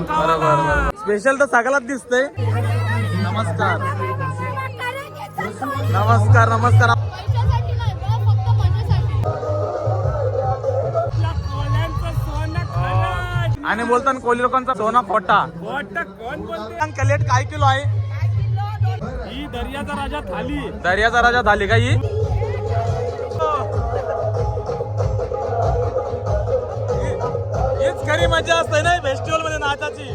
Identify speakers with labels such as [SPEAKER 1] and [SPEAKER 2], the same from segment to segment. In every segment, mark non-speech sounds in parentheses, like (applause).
[SPEAKER 1] Special तर सगळ्यात दिसतंय. नमस्कार. नमस्कार नमस्कार. आणि बोलताना कोहली लोकांचा सोना खोटा
[SPEAKER 2] कोण बोलते
[SPEAKER 1] कलेट काय किलो आहे?
[SPEAKER 2] ही दर्याचा राजा थाली.
[SPEAKER 1] दर्याचा राजा झाली का ही? हीच खरी मजा असते ना फेस्टिवल नाचाची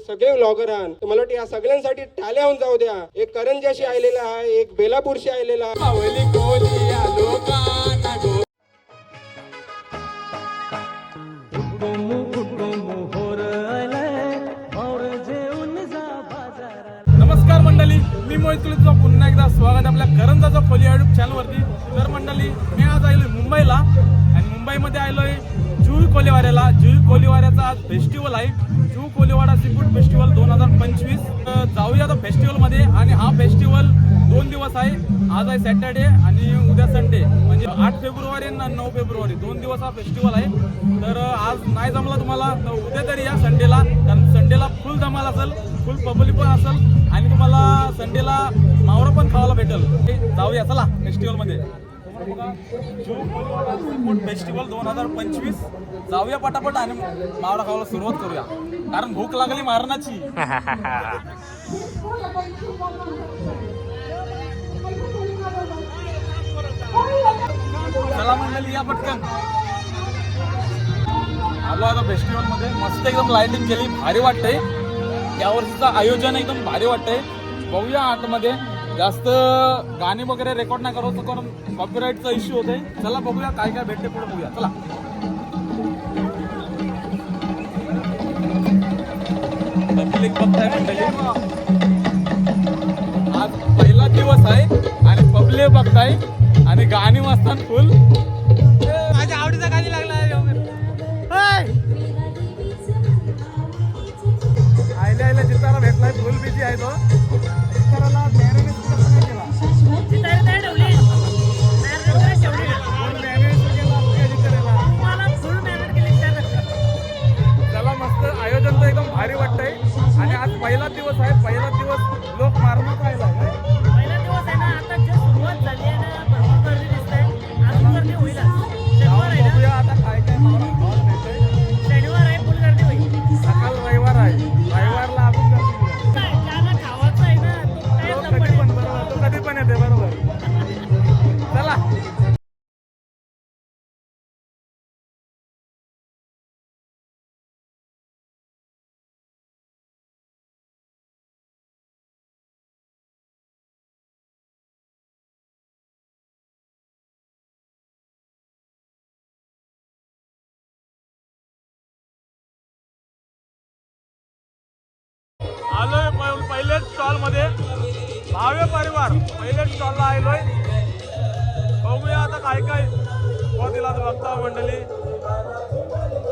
[SPEAKER 3] सगळे व्लॉगर आहात मला वाटतं या सगळ्यांसाठी टाल्या होऊन जाऊ द्या. एक करंजाशी आलेला आहे एक बेलापूरशी आलेला
[SPEAKER 1] मी मोहित तुझं पुन्हा एकदा स्वागत आपल्या करंजाचा खोली युट्यूब चॅनलवरती तर मंडळी मी आज आलोय मुंबईला आणि मुंबईमध्ये आलोय जुई कोलेवाऱ्याला. जुई कोलीवाड्याचा आज फेस्टिवल आहे. जुई कोलेवाडा सीफूड फेस्टिवल दोन हजार पंचवीस. जाऊया आता फेस्टिवलमध्ये आणि हा फेस्टिवल दोन दिवस आहे. आज आहे सॅटर्डे आणि उद्या संडे म्हणजे आठ फेब्रुवारी आणि नऊ फेब्रुवारी. दोन दिवस हा फेस्टिवल आहे. तर आज नाही जमला तुम्हाला तर उद्या तरी या संडेला कारण संडेला फुल जमाल असेल फुल पब्लिक पण असेल आणि तुम्हाला संडेला मावरं पण खावायला भेटेल. जाऊया चला फेस्टिवलमध्ये फूड फेस्टिवल दोन हजार पंचवीस. जाऊया पटापट आणि मावळा खावायला सुरुवात करूया. कारण भूक लागली मारणाची. (laughs) चला मंडळी या पटकन. आलो आता फेस्टिवलमध्ये मस्त एकदम लाइटिंग केली. भारी वाटतंय. या वर्षीचं आयोजन एकदम भारी वाटतंय. बघूया आतमध्ये. जास्त गाणी वगैरे रेकॉर्ड नाही करत कारण कॉपीराईटचा इश्यू होते. चला बघूया काय काय भेटते पुढे बघूया. चला. आज पहिला दिवस आहे आणि पब्लिक बघताय. आणि गाणी वाजतात फुल चितारा भेटलाय फुल बिझी आहे तो. चिताराला मॅरिनेट कसं नाही केला? फुल मस्त. आयोजन तर एकदम भारी वाटतंय. आणि आज पहिला दिवस आहे पहिला दिवस लोक मारणं पाहिला आलोय पहिल्याच स्टॉलमध्ये भावे परिवार पहिल्याच स्टॉलला आलोय बघूया आता काय काय दिला बघता हो मंडळी.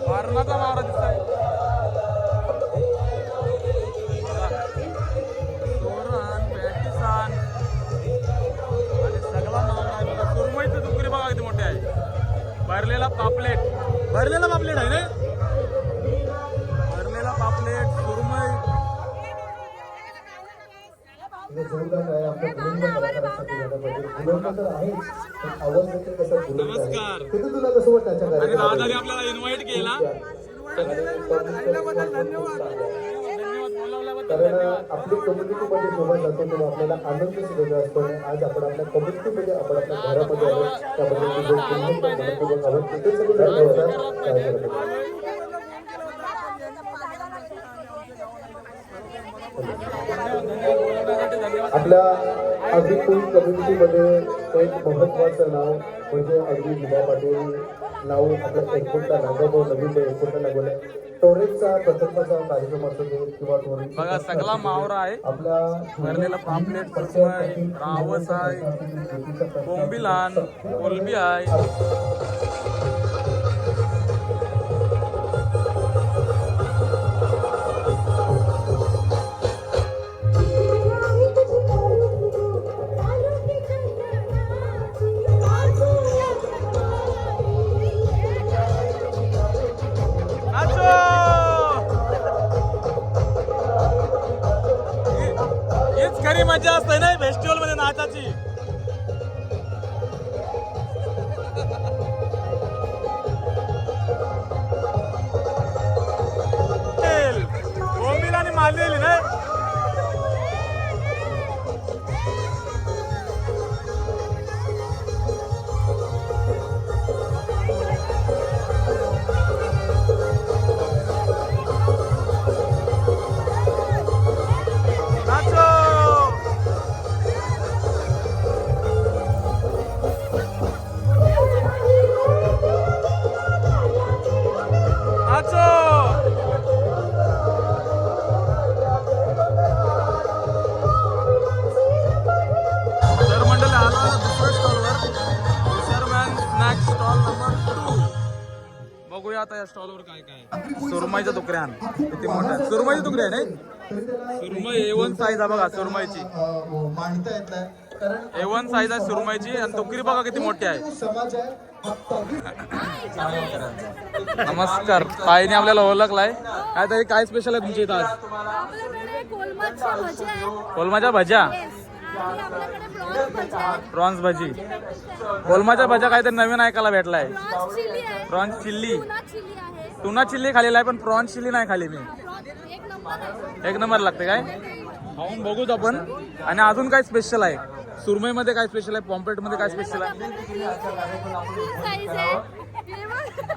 [SPEAKER 1] मारणाचा मारा दिसत आणि सगळा माल आहे बघा. दुकरी बघा किती मोठी आहे. भरलेला पापलेट. भरलेला पापलेट आहे ना नमस्कार आणि दादाने आपल्याला इन्व्हाइट केला धन्यवाद बोलावल्याबद्दल
[SPEAKER 4] कारण
[SPEAKER 2] धन्यवाद
[SPEAKER 4] आपली कम्युनिटीमध्ये जेव्हा जातो तेव्हा आपल्याला आनंदच वेगळा असतो आणि आज आपण आपल्या कम्युनिटीमध्ये आपण आपल्या घरामध्ये आलो त्याबद्दल तुझं पुन्हा मनपूर्वक आभार. तिथे सगळे धन्यवाद काय करत होते. आपल्या अगदी फुल कम्युनिटीमध्ये एक महत्वाचं नाव म्हणजे अगदी विदा पाटील नाव आपल्या एअरपोर्टला नागवतो नवीन एअरपोर्टला लागवलं स्टोरेजचा प्रकल्पाचा कार्यक्रम असतो तो किंवा त्वरित
[SPEAKER 1] बघा सगळा मावरा आहे.
[SPEAKER 4] आपल्या
[SPEAKER 1] भरलेला पापलेट रावस आहे बोंबिलान कोलबी आहे. सुरमईच्या तुकड्या आण. किती मोठ्या सुरमईची तुकडी आहे नाही? सुरमई ए वन साईज आहे बघा सुरमईची.
[SPEAKER 4] मांडता येत नाही. कारण
[SPEAKER 1] ए वन साईज आहे सुरमईची आणि तुकडी बघा किती मोठी आहे.
[SPEAKER 4] समाज आहे
[SPEAKER 1] नमस्कार. ताईने आपल्याला ओळखलाय. काय ताई काय स्पेशल आहे तुमच्या इथं आज?
[SPEAKER 5] कोलमाच्या भज्या? प्रॉन्स
[SPEAKER 1] भजी. कोलमाच्या भज्या काहीतरी नवीन ऐकायला भेटलाय.
[SPEAKER 5] Prawns
[SPEAKER 1] chilli.
[SPEAKER 5] टुना
[SPEAKER 1] चिल्ली खालेला आहे पण प्रॉन्स चिल्ली नाही खाली मी.
[SPEAKER 5] एक नंबर
[SPEAKER 1] लागते काय? खाऊन बघूच आपण. आणि अजून काय स्पेशल आहे? सुरमईमध्ये काय स्पेशल आहे? पॉम्पलेटमध्ये काय स्पेशल आहे?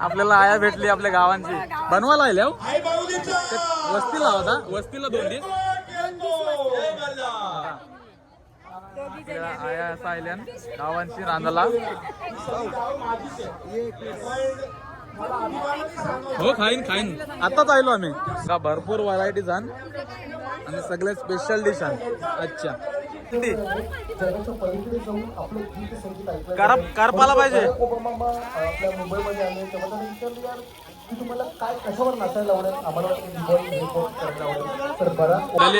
[SPEAKER 1] आपल्याला आया भेटली आपल्या गावांची. बनवायला आल्या हो? वस्तीला होता वस्तीला दोन दिस आया असा आयल्यान गावांची रांधाला हो खाईन खाईन. आताच आलो आम्ही. का भरपूर व्हरायटीज आण आणि सगळे स्पेशल डिश आण अच्छा. करपाला पाहिजे.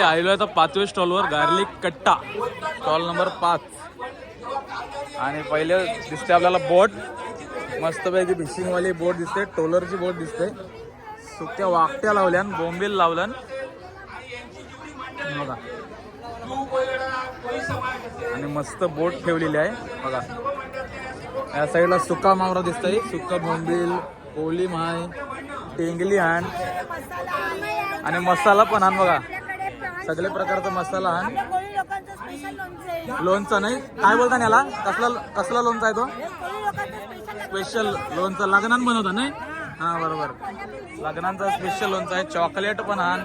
[SPEAKER 1] आलेलो आहे आता पाचव्या स्टॉलवर गार्लिक कट्टा. स्टॉल नंबर पाच. आणि पहिले दिसते आपल्याला बोट मस्तपैकी फिशिंगवाली बोट दिसते टोलरची बोट दिसते. सुक्या वाकट्या लावल्यान बोंबील लावल्यान. बघा. आणि मस्त बोट ठेवलेली आहे. बघा. या साईडला सुका मावरा दिसतंय. सुका बोंबील कोली माय टेंगली हाण आणि मसाला पण आण बघा. सगळे प्रकारचा मसाला आण
[SPEAKER 5] लोणचं
[SPEAKER 1] नाही? काय बोलता याला? कसला कसला लोणचा आहे तो?
[SPEAKER 5] स्पेशल
[SPEAKER 1] लोणचं लग्नात बनवता नाही? हा बरोबर. लग्नांचा स्पेशल लोणचं आहे. चॉकलेट पण आण.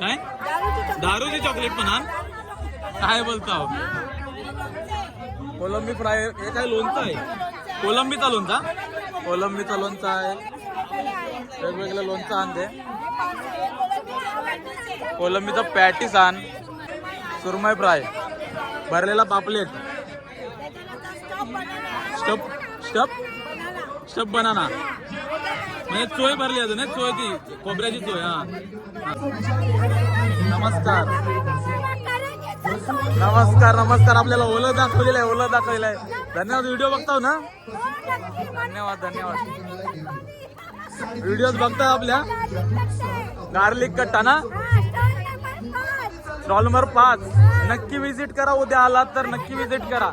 [SPEAKER 1] काय? दारूची चॉकलेट पण आण. काय बोलता हो? कोलंबी फ्राय हे काय लोणचं आहे? कोलंबीचा लोणचा? कोलंबीचा लोणचा आहे. वेगवेगळं लोणचं आणते कोलंबीचा पॅटीस आण. सुरमई फ्राय. भरलेला पापलेट. स्टप स्टप स्टप बनाना म्हणजे चोय भरली अजून चोय ती. खोबऱ्याची चोय हा. नमस्कार. नमस्कार नमस्कार. आपल्याला ओलं दाखवलेलं आहे ओलं दाखवलेलं आहे. धन्यवाद व्हिडिओ बघताव ना? धन्यवाद धन्यवाद. व्हिडिओ बघता आपल्या? गार्लिक कट्टा ना? स्टॉल नंबर पाच. नक्की विजिट करा उद्या आलात तर नक्की विजिट करा.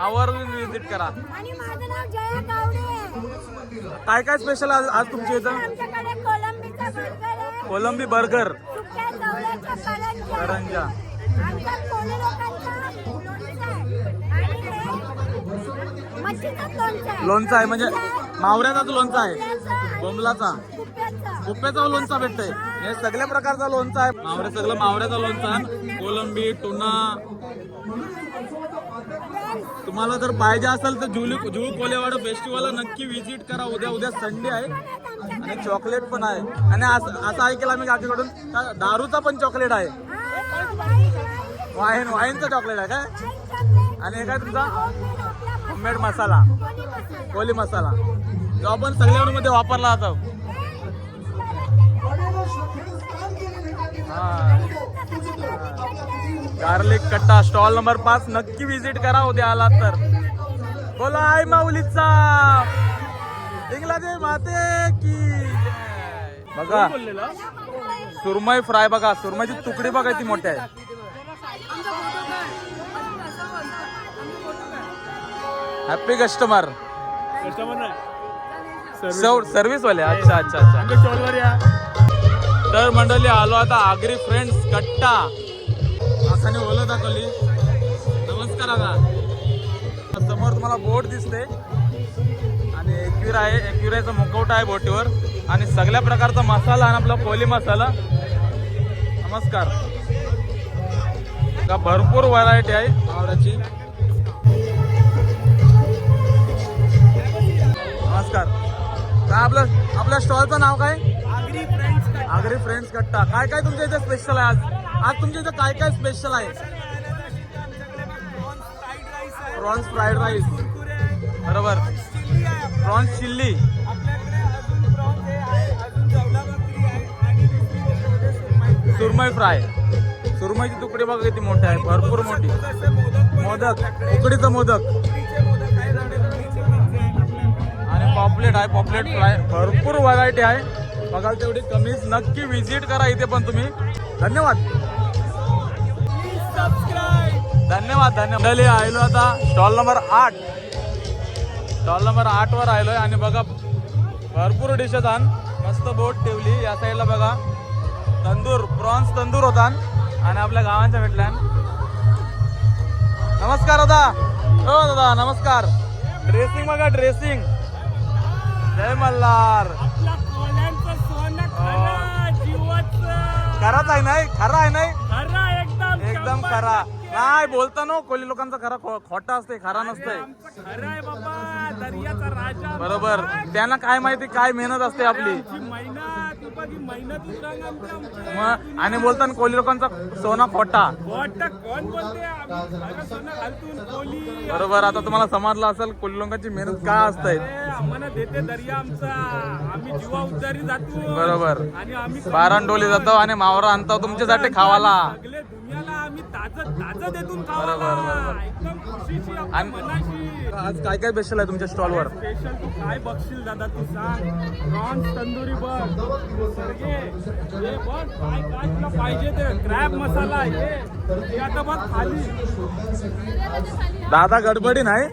[SPEAKER 1] आवर्जून विजिट करा.
[SPEAKER 5] आणि माझं नाव जया कावडे
[SPEAKER 1] काय काय स्पेशल आज आज तुमच्या इथं?
[SPEAKER 5] आमच्याकडे कोलंबीचा बर्गर आहे.
[SPEAKER 1] कोलंबी बर्गर
[SPEAKER 5] सुक्या जवळच्या करंज्या
[SPEAKER 1] करंजा.
[SPEAKER 5] आमच्या कोळी लोकांचा लोणचं आहे. आणि हे मच्छीचं लोणचं आहे.
[SPEAKER 1] लोणचं आहे म्हणजे मावऱ्याचाच लोणचा आहे. बोंबलाचा.
[SPEAKER 5] कुप्याचं
[SPEAKER 1] कुप्प्याचा लोणचा भेटतोय. हे. सगळ्या प्रकारचा लोणचा आहे. मावऱ्या सगळं मावऱ्याचा लोणचा कोलंबी टुना. तुम्हाला जर पाहिजे असेल तर जुलू जुळू कोलेवाड फेस्टिवलला नक्की व्हिजिट करा. उद्या उद्या संडे आहे. आणि चॉकलेट पण आहे. आणि असं असं ऐकलं आम्ही काकीकडून दारूचा पण चॉकलेट आहे. वाईन वाईनचं चॉकलेट आहे काय? आणि हे काय तुमचा? होममेड मसाला कोली मसाला जो आपण सगळ्यांमध्ये वापरला जातो. गार्लिक कट्टा स्टॉल नंबर पाच. नक्की विजिट करा उद्या आलात तर. बोला आई माऊलीचा. इंग्लाजी माते की. बघा. सुरमई फ्राय बघा. सुरमईची तुकडी बघा ती मोठी आहे. हॅपी कस्टमर सर्व्हिस वाले. अच्छा अच्छा अच्छा. तर मंडळी आलो आता आगरी फ्रेंड्स कट्टा. असाने ओलं दाखवली. नमस्कार आता समोर तुम्हाला बोट दिसते. आणि एक्युर आहे एक्युराचा मुखवटा आहे बोटीवर. आणि सगळ्या प्रकारचा मसाला आणि आपला कोली मसाला. नमस्कार. का भरपूर व्हरायटी आहे आवराची नमस्कार. काय आपलं आपल्या स्टॉलचं नाव काय?
[SPEAKER 2] आगरी फ्रेंड्स
[SPEAKER 1] आगरी फ्रेंड्स कट्टा. काय काय तुमच्या इथे स्पेशल आहे आज? आज तुमच्या इथं काय काय स्पेशल आहे? Prawns fried rice. बरोबर. Prawns chilli. सुरमई फ्राय. सुरमईची तुकडी बघा किती मोठी आहे. भरपूर मोठी. मोदक. उकडीचं मोदक. आणि पॉपलेट आहे. पॉपलेट फ्राय. भरपूर व्हरायटी आहे. बघाल तेवढी कमीच. नक्की व्हिजिट करा इथे पण तुम्ही. धन्यवाद. धन्यवाद धन्यवाद. मंडळी आलो आता स्टॉल नंबर आठ. स्टॉल नंबर आठ वर आलोय आणि बघा भरपूर डिशेस आण. मस्त बोट ठेवली. या साईडला बघा. तंदूर प्रॉन्स तंदूर होता. आणि आपल्या गावांच्या भेटल्या. नमस्कार दादा. हो दादा नमस्कार. ड्रेसिंग बघा ड्रेसिंग जय मल्हार.
[SPEAKER 2] जीवाचं.
[SPEAKER 1] खराच आहे नाही? खरा आहे नाही?
[SPEAKER 2] खरं एकदम
[SPEAKER 1] खरा. नाही बोलता नो कोली लोकांचा खरा खो- खोटा असते खरा नसतंय.
[SPEAKER 2] आमचं खरं आहे बाबा. दर्याचा राजा
[SPEAKER 1] बरोबर. त्यांना काय माहिती काय मेहनत असते आपली?
[SPEAKER 2] आमची मेहनत तू बघ मेहनतच रंग आमची आमची.
[SPEAKER 1] मग आणि बोलताना कोली लोकांचा सोना खोटा.
[SPEAKER 2] वाटतं कोण बोलते? आम्ही खरं सोनं घालतून कोली
[SPEAKER 1] बरोबर आता तुम्हाला समजलं असेल कोली लोकांची मेहनत काय असते
[SPEAKER 2] अरे, आम्हाला देते दर्या आमचा. आम्ही जीवा उद्धारी जातो.
[SPEAKER 1] बरोबर.
[SPEAKER 2] आणि आम्ही
[SPEAKER 1] बारांडोली जातो आणि मावरा आणतो तुमच्यासाठी खावाला.
[SPEAKER 2] सगळे दुनियाला आम्ही ताजं ताजं देतून. खावाला एकदम खुशीची आपल्या
[SPEAKER 1] आणि-
[SPEAKER 2] मनाशी.
[SPEAKER 1] आज काय काय स्पेशल आहे तुमच्या स्टॉलवर
[SPEAKER 2] स्पेशल तू काय बघशील दादा तू सांग. प्रॉन्स तंदुरी बघ. सरगे हे बघ काय काय तुला पाहिजे ते. क्रॅब मसाला हे. हे आता बघ खाली.
[SPEAKER 1] दादा गडबडी नाही?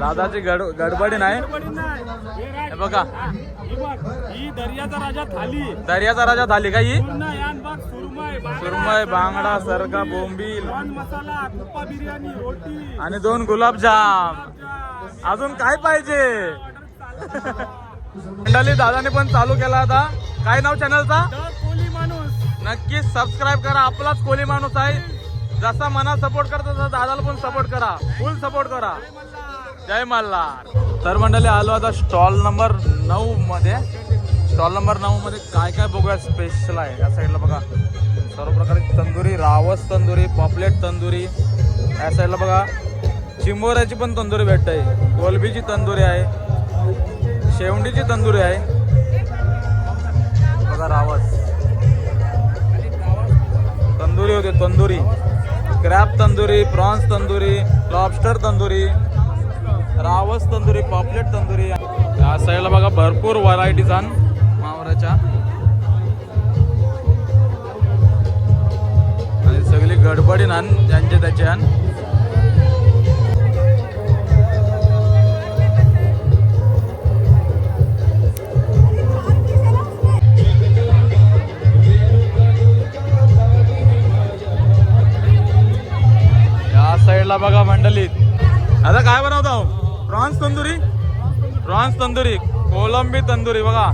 [SPEAKER 1] दादाची गड गडबडी नाही.
[SPEAKER 2] हे
[SPEAKER 1] बघा.
[SPEAKER 2] ही दर्याचा राजा थाली.
[SPEAKER 1] दर्याचा राजा झाली का ही?
[SPEAKER 2] सुरमई बांगडा,
[SPEAKER 1] सरगा बोंबील. आणि दोन गुलाबजाम. अजून काय पाहिजे. मंडळी दादाने पण चालू केला आता. काय नाव चॅनलचा
[SPEAKER 2] द कोली माणूस.
[SPEAKER 1] नक्कीच सबस्क्राईब करा. आपलाच कोली माणूस आहे. जसा मना सपोर्ट करतो तसा दादाला पण सपोर्ट करा. फुल सपोर्ट करा. जय मल्हार. तर मंडळी आलो आता स्टॉल नंबर नऊ मध्ये. स्टॉल नंबर नऊ मध्ये काय काय बघूया स्पेशल आहे. या साईडला बघा. सर्व प्रकारची तंदुरी रावस तंदुरी पॉपलेट तंदुरी. या साईडला बघा. चिंबोऱ्याची पण तंदुरी भेटते. कोलबीची तंदुरी आहे. शेवंडीची तंदुरी आहे. बघा रावस. तंदुरी होते tandoori. Crab tandoori prawns tandoori lobster tandoori रावस तंदुरी पॉपलेट तंदुरी. या साईडला बघा भरपूर व्हरायटीज आण मावराच्या. आणि सगळी गडबडी आण ज्यांचे त्याचे आण साईडला बघा मंडळीत आता काय बनवतो प्रॉन्स तंदुरी? प्रॉन्स तंदुरी. कोलंबी तंदुरी बघा.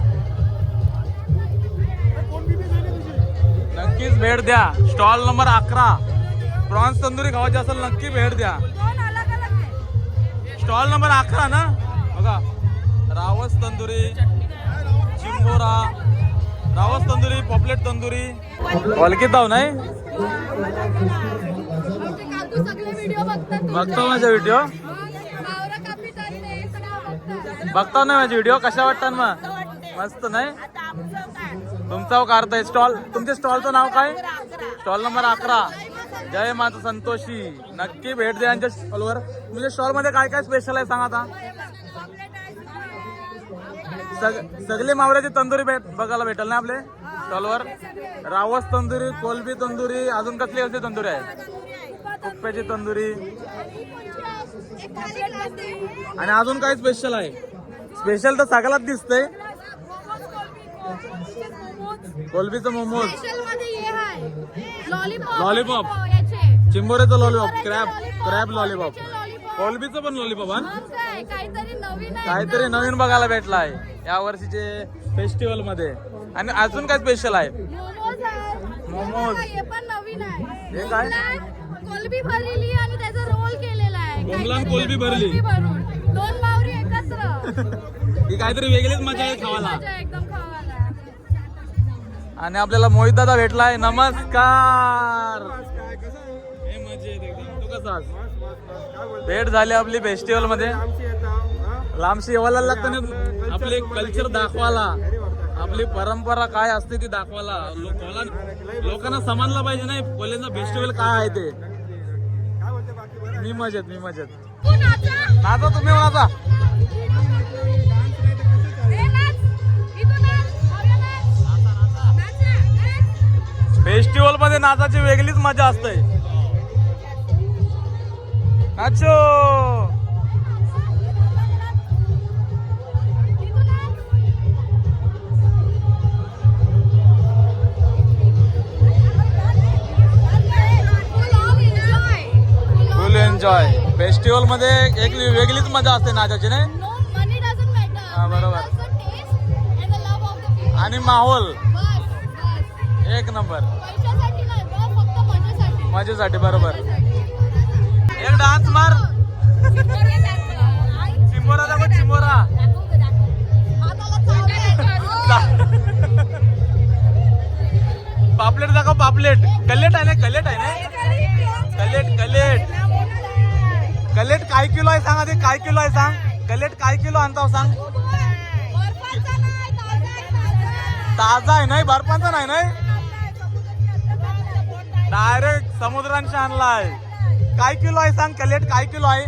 [SPEAKER 1] नक्कीच भेट द्या. स्टॉल नंबर अकरा. प्रॉन्स तंदुरी खावायची असेल नक्की भेट द्या. स्टॉल नंबर अकरा ना? बघा. रावस तंदुरी चिंबोरा. रावस तंदुरी पॉपलेट तंदुरी. ओळखीत आहो नाही
[SPEAKER 5] आमचे काकू सगळे व्हिडिओ बघतात
[SPEAKER 1] बघतो माझा व्हिडिओ बघतो ना माझे व्हिडिओ कशा वाटतात मग? मस्त नाही? तुमचा काढताय. स्टॉल तुमच्या स्टॉलचं नाव काय? स्टॉल नंबर अकरा. जय माता संतोषी. नक्की भेट द्या यांच्या स्टॉलवर. तुमच्या स्टॉलमध्ये काय काय स्पेशल आहे सांगा आता? सग सगळे मावऱ्याची तंदुरी भेट बघायला भेटेल ना आपले? स्टॉलवर? रावस तंदुरी कोलबी तंदुरी अजून कसली कसली तंदुरी आहे कुप्प्याची तंदुरी. आणि अजून काय स्पेशल आहे? स्पेशल तर सगळ्यात दिसतंय. कोलबीचं मोमोज.
[SPEAKER 5] लॉलीपॉप
[SPEAKER 1] चिंबोऱ्याचं लॉलीपॉप क्रॅब क्रॅब लॉलीपॉप
[SPEAKER 5] कोलबीचे
[SPEAKER 1] पण लॉलीपॉप हा?
[SPEAKER 5] काहीतरी नवीन
[SPEAKER 1] बघायला भेटलं आहे या वर्षीचे फेस्टिवलमध्ये. आणि अजून काय स्पेशल आहे?
[SPEAKER 5] मोमोज हे
[SPEAKER 1] काय?
[SPEAKER 5] कोलबी भरलेली आणि त्याचा रोल केलेला आहे.
[SPEAKER 1] कोलबी भरली.
[SPEAKER 5] कोलबी भरून. दोन मावरी एकत्र
[SPEAKER 1] ही काहीतरी वेगळीच मजा आहे खावाला.
[SPEAKER 5] मजा एकदम खावाला.
[SPEAKER 1] आणि आपल्याला मोहित दादा भेटलाय. नमस्कार. हे मजेत एकदम. तू कसा आहेस? भेट झाली आपली फेस्टिवलमध्ये लांबशी येवायला लागतं ना. आपले कल्चर दाखवायला. आपली परंपरा काय असते ती दाखवायला. लोकांना लोकांना समजलं पाहिजे नाही पहिल्यांदा फेस्टिवल काय आहे ते? मी मजेत मी मजेत.
[SPEAKER 5] नाचा
[SPEAKER 1] तुम्ही नाच. फेस्टिवलमध्ये नाचाची वेगळीच मजा असते. नाचो. एन्जॉय फेस्टिवलमध्ये एक वेगळीच मजा असते नाचाची नाही. हा, बरोबर. आणि माहोल. एक नंबर
[SPEAKER 5] मजेसाठी.
[SPEAKER 1] बरोबर. एक डान्स मार
[SPEAKER 5] दाखव.
[SPEAKER 1] चिंबोरा दाखव
[SPEAKER 5] चावलंय. (laughs)
[SPEAKER 1] पापलेट दाखव पापलेट कलेट आहे ना कलेट आहे ना कलेट कलेट कलेट काय किलो आहे सांग आधी काय किलो आहे सांग? कलेट काय किलो आणता हो सांग?
[SPEAKER 5] ताजा आहे,
[SPEAKER 1] नाही बर्फांचा नाही नाही? डायरेक्ट समुद्रांशी आणलाय. काय किलो आहे सांग? कलेट काय किलो आहे?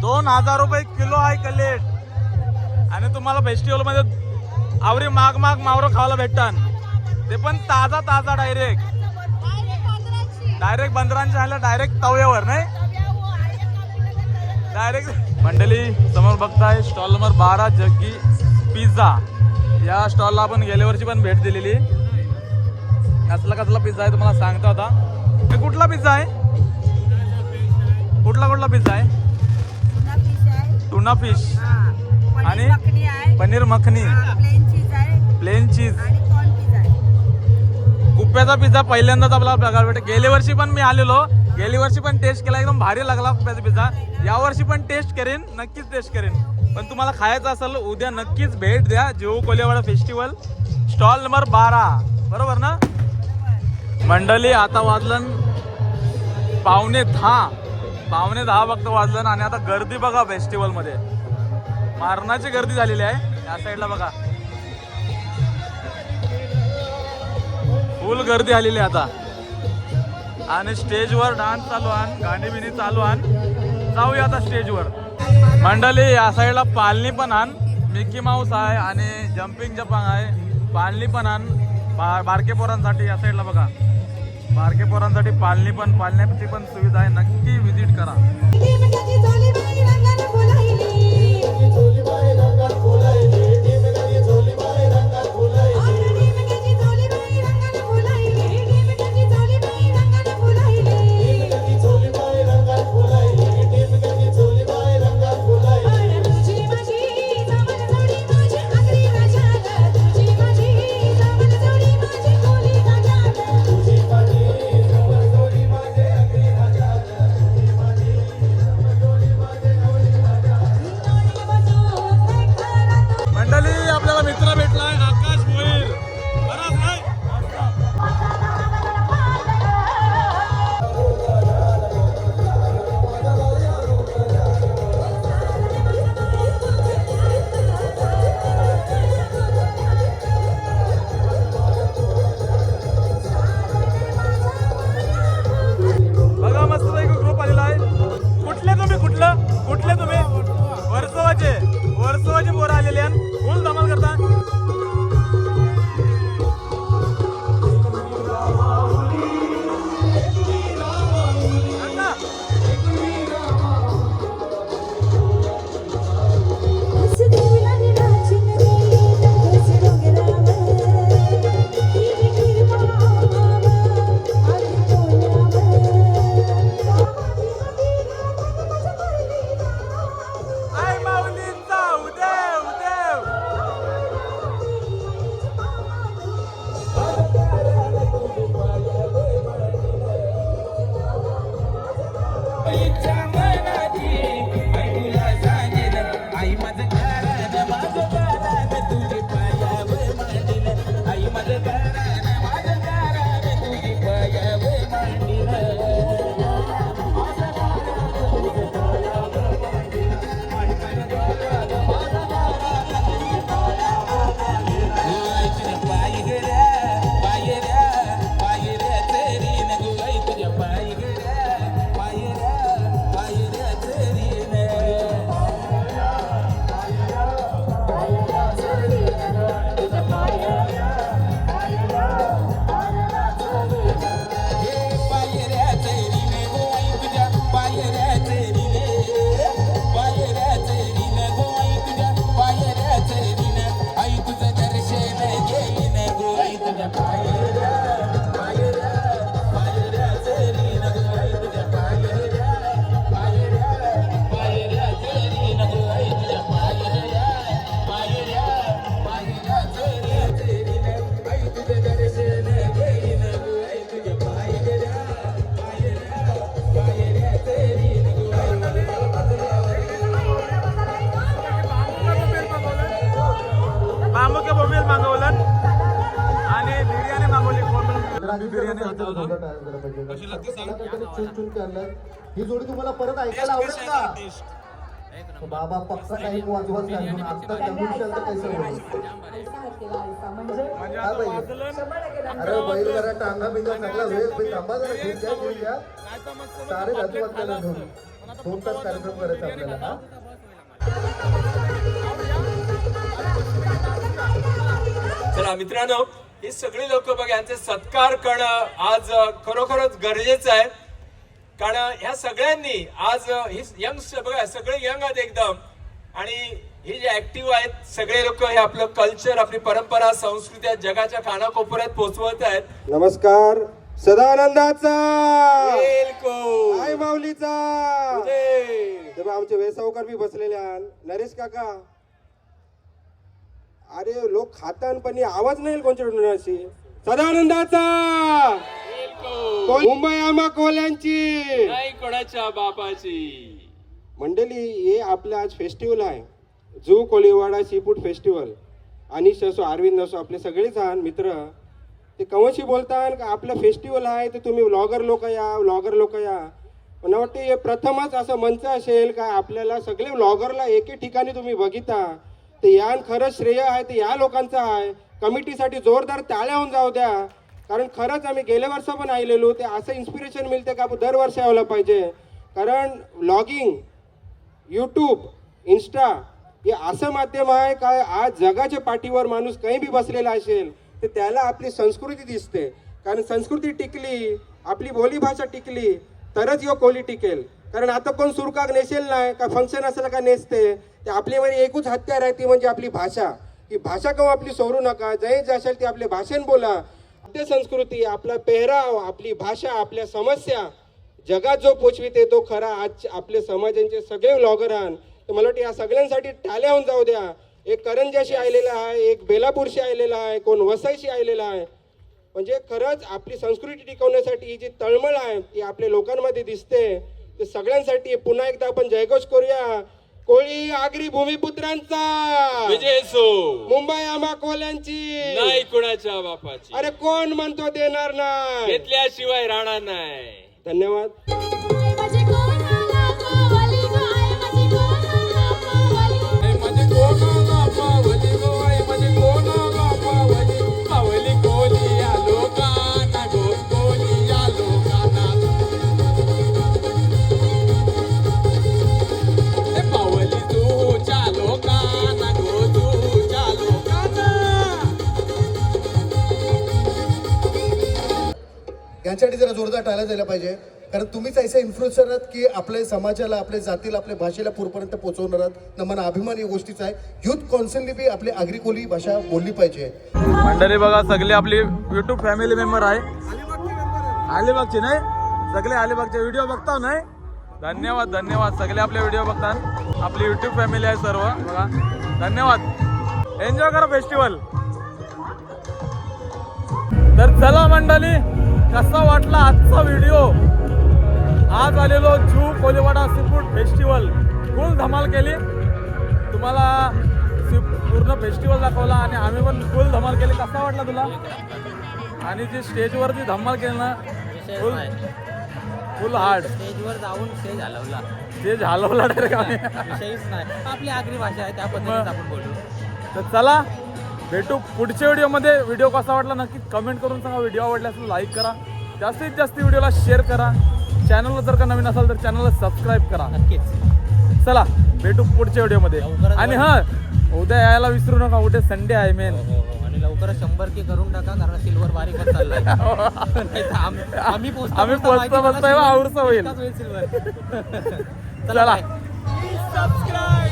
[SPEAKER 1] दोन हजार रुपये किलो आहे कलेट. आणि तुम्हाला फेस्टिवलमध्ये आवरी माग माग मावरं खावायला भेटतात. ते पण ताजा ताजा डायरेक्ट डायरेक्ट बंदरांच्या आणलं डायरेक्ट तव्यावर नाही? डायरेक्ट मंडळी समोर बघताय स्टॉल नंबर बारा जग्गी पिझ्झा या स्टॉलला आपण गेल्या वर्षी पण भेट दिलेली. कसला कसला पिझ्झा आहे तुम्हाला सांगता होता कुठला पिझ्झा आहे? कुठला कुठला पिझ्झा आहे? टुना फिश आणि पनीर मखनी. प्लेन चीज कुप्याचा पिझ्झा पहिल्यांदाच आपल्याला बघायला भेटेल. गेल्या वर्षी पण मी आलेलो. गेल्या वर्षी पण टेस्ट केला एकदम भारी लागला कुप्याचा पिझ्झा या वर्षी पण टेस्ट करेन नक्कीच टेस्ट करेन. पण तुम्हाला खायचं असेल उद्या नक्कीच भेट द्या जेऊ कोलेवाडा फेस्टिवल स्टॉल नंबर बारा. बरोबर ना? मंडळी आता वाजलं पावणे दहा. पावणे दहा फक्त वाजलं आणि आता गर्दी बघा फेस्टिवलमध्ये मारणाची गर्दी झालेली आहे या साईडला बघा. फुल गर्दी आलेली आहे आता. आणि स्टेजवर डान्स चालू आण गाणी बिणी चालू आण जाऊया आता स्टेजवर. मंडळी या साईडला पालनी पण आण मिकी माऊस आहे आणि जम्पिंग जपांग आहे. पालनी पण आण बा बारके पोरांसाठी या साईडला बघा. बारके पोरांसाठी पालनी पण पालण्याची पण सुविधा आहे. नक्की व्हिजिट करा.
[SPEAKER 4] Yeah. अंदर ही जोडी तुम्हाला परत ऐकायला आवडेल का? तो बाबा पक्का काही वाजवत नाही म्हणून आता कमिशन तर कैसे होईल हा अरे बैल जरा टांगा बिंगा सगळा वेळ बैल थांबा जरा घेऊन घ्या घेऊन घ्या सारे धातू आपल्याला घेऊन. दोन तास कार्यक्रम करायचा आपल्याला हा?
[SPEAKER 6] चला मित्रांनो ही सगळी लोक बघा यांचे सत्कार करणं आज खरोखरच गरजेचं आहे. कारण ह्या सगळ्यांनी आज ही यंग बघा सगळे यंग आहेत एकदम. आणि ही जे ऍक्टिव्ह आहेत सगळे लोक हे आपलं कल्चर आपली परंपरा संस्कृती जगाच्या कानाकोपऱ्यात पोहोचवत आहेत.
[SPEAKER 3] नमस्कार. सदानंदाचा. आई माऊलीचा! आमचे वेसावकर बी बसलेले नरेश काका. अरे लोक खातान पण आवाज नाही कोणच्या सदानंदाचा! मुंबई आम्हा कोल्यांची.
[SPEAKER 6] नाही कोणाच्या बापाची.
[SPEAKER 3] मंडळी हे आपलं आज फेस्टिवल आहे. जू Koliwada sea food festival. Anish असो अरविंद असो आपले सगळेच आहात मित्र ते कवशी बोलतात का आपलं फेस्टिवल आहे ते तुम्ही व्लॉगर लोक या व्लॉगर लोक या. मला वाटते हे प्रथमच असं मंच असेल का आपल्याला सगळे व्लॉगरला एके ठिकाणी तुम्ही बघिता. ते यान खरंच श्रेय आहे ते या लोकांचं आहे. कमिटीसाठी जोरदार ताळ्या होऊन जाऊ द्या. कारण खरंच आम्ही गेल्या वर्ष पण आलेलो ते असं इन्स्पिरेशन मिळते का आपण दरवर्षी यावलं पाहिजे. कारण ब्लॉगिंग यूट्यूब इन्स्टा हे असं माध्यम आहे काय आज जगाच्या पाठीवर माणूस काही बी बसलेला असेल तर त्याला आपली संस्कृती दिसते. कारण संस्कृती टिकली आपली बोलीभाषा टिकली तरच यो कोली टिकेल. कारण आता कोण सुरकाग नेसेल नाही का फंक्शन असेल का नेसते ते आपल्यामध्ये एकूच हत्यार आहे ती म्हणजे आपली भाषा. ही भाषा केव्हा आपली सोडू नका जय जे असेल ते आपले भाषण बोला. आपली संस्कृती आपला पेहराव आपली भाषा आपल्या समस्या जगात जो पोचविते तो खरा. आज आपले समाजांचे सगळे व्लॉगर आहात. तर मला वाटतं या सगळ्यांसाठी टाल्या होऊन जाऊ द्या. एक करंजाशी आलेला आहे एक बेलापूरशी आलेला आहे कोण वसईशी आलेला आहे. म्हणजे खरंच आपली संस्कृती टिकवण्यासाठी ही जी तळमळ आहे ती आपल्या लोकांमध्ये दिसते. ते सगळ्यांसाठी पुन्हा एकदा आपण जयघोष करूया. कोळी आगरी भूमिपुत्रांचा.
[SPEAKER 6] विजय असो
[SPEAKER 3] मुंबई आम्हा कोल्यांची
[SPEAKER 6] नाही कोणाच्या बापाची.
[SPEAKER 3] अरे कोण म्हणतो देणार नाही.
[SPEAKER 6] घेतल्याशिवाय राहणार नाही.
[SPEAKER 3] धन्यवाद.
[SPEAKER 4] यांच्यासाठी जरा जोरदार टाळ्या जायला पाहिजे. कारण तुम्हीच ऐसे इन्फ्लुएन्सर आहात की आपल्या समाजाला आपल्या जातीला आपल्या भाषेला पूरपर्यंत पोहोचवणार आहात. न मला अभिमान या गोष्टीचा आहे. युथ कॉन्सिलने बी आपली आगरी कोली भाषा बोलली पाहिजे.
[SPEAKER 1] मंडळी बघा सगळे आपले युट्यूब फॅमिली मेंबर आहे. अलिबागचे नाही? सगळे अलिबागचे व्हिडिओ बघता नाही? धन्यवाद धन्यवाद. सगळे आपले व्हिडिओ बघतात आपली युट्यूब फॅमिली आहे सर्व. बघा. धन्यवाद. एन्जॉय करा फेस्टिवल तर चला मंडळी. कसा वाटला आजचा व्हिडिओ? आज आलेलो Juhu Koliwada seafood festival. Full धमाल केली. तुम्हाला सी- पूर्ण फेस्टिवल दाखवला आणि आम्ही पण फुल धमाल केली. कसा वाटला तुला? आणि जी स्टेजवरती धमाल केली ना फुल फुल हार्ड
[SPEAKER 7] स्टेजवर जाऊन स्टेज हलवला
[SPEAKER 1] स्टेज हलवला डायरेक्ट आम्ही.
[SPEAKER 7] विषयच नाही. आपली आगरी भाषा आहे त्या पद्धतीत आपण बोलू.
[SPEAKER 1] तर चला भेटू पुढच्या व्हिडिओमध्ये. व्हिडिओ कसा वाटला नक्की कमेंट करून सांगा. व्हिडिओ आवडला असेल लाईक करा. जास्तीत जास्त व्हिडिओला शेअर करा. चॅनलला जर का नवीन असाल तर चॅनलला सबस्क्राईब करा.
[SPEAKER 7] नक्कीच.
[SPEAKER 1] चला भेटू पुढच्या व्हिडिओमध्ये. आणि हा उद्या यायला विसरू नका. उद्या संडे आहे मेन
[SPEAKER 7] हो, हो. आणि लवकरच शंभर के करून टाका कारण सिल्वर बारीक होत चाललाय नाही तर आम्ही आम्ही पोचता silver-
[SPEAKER 1] आवडतं होईल. (laughs) चला. सबस्क्राईब